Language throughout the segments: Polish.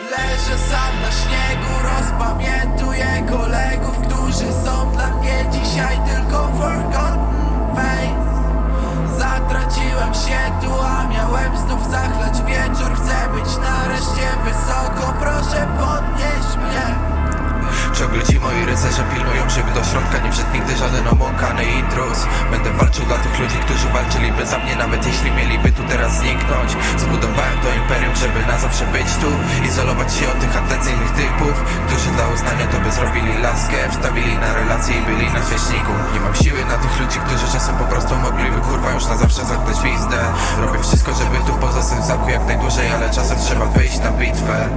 Leżę sam na śniegu, rozpamiętuję kolegów, którzy są dla mnie dzisiaj tylko forgotten face Zatraciłem się tu, a miałem znów zachlać wieczór. Chcę być nareszcie wysoko, proszę podnieść mnie. Ciągle ci moi rycerze pilnują, żeby do środka nie wszedł nigdy żaden omąkany intruz. Będę walczył dla tych ludzi, którzy walczyliby za mnie Nawet jeśli mieliby tu teraz zniknąć żeby na zawsze być tu Izolować się od tych atencyjnych typów Którzy dla uznania to by zrobili laskę. Wstawili na relacje i byli na świeczniku. Nie mam siły na tych ludzi, którzy czasem po prostu mogliby kurwa już na zawsze zamknąć pizdę. Robię wszystko, żeby tu pozostać w zamku jak najdłużej Ale czasem trzeba wyjść na bitwę.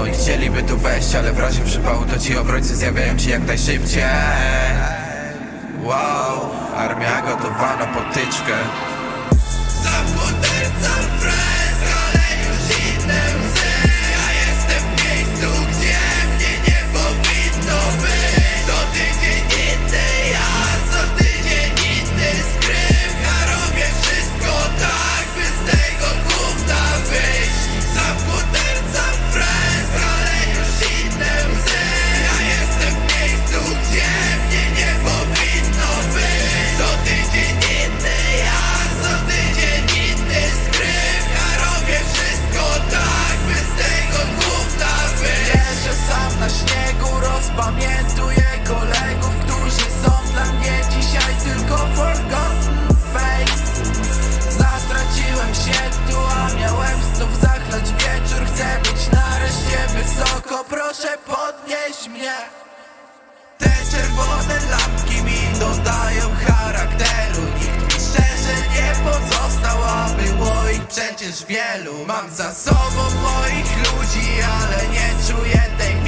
Oni chcieliby tu wejść, ale w razie przypału to ci obrońcy zjawiają się jak najszybciej. Wow, armia gotowa na potyczkę Za fresk, wysoko, proszę podnieść mnie. Te czerwone lampki mi dodają charakteru. Nikt mi szczerze nie pozostał, a było ich przecież wielu. Mam za sobą moich ludzi, ale nie czuję tej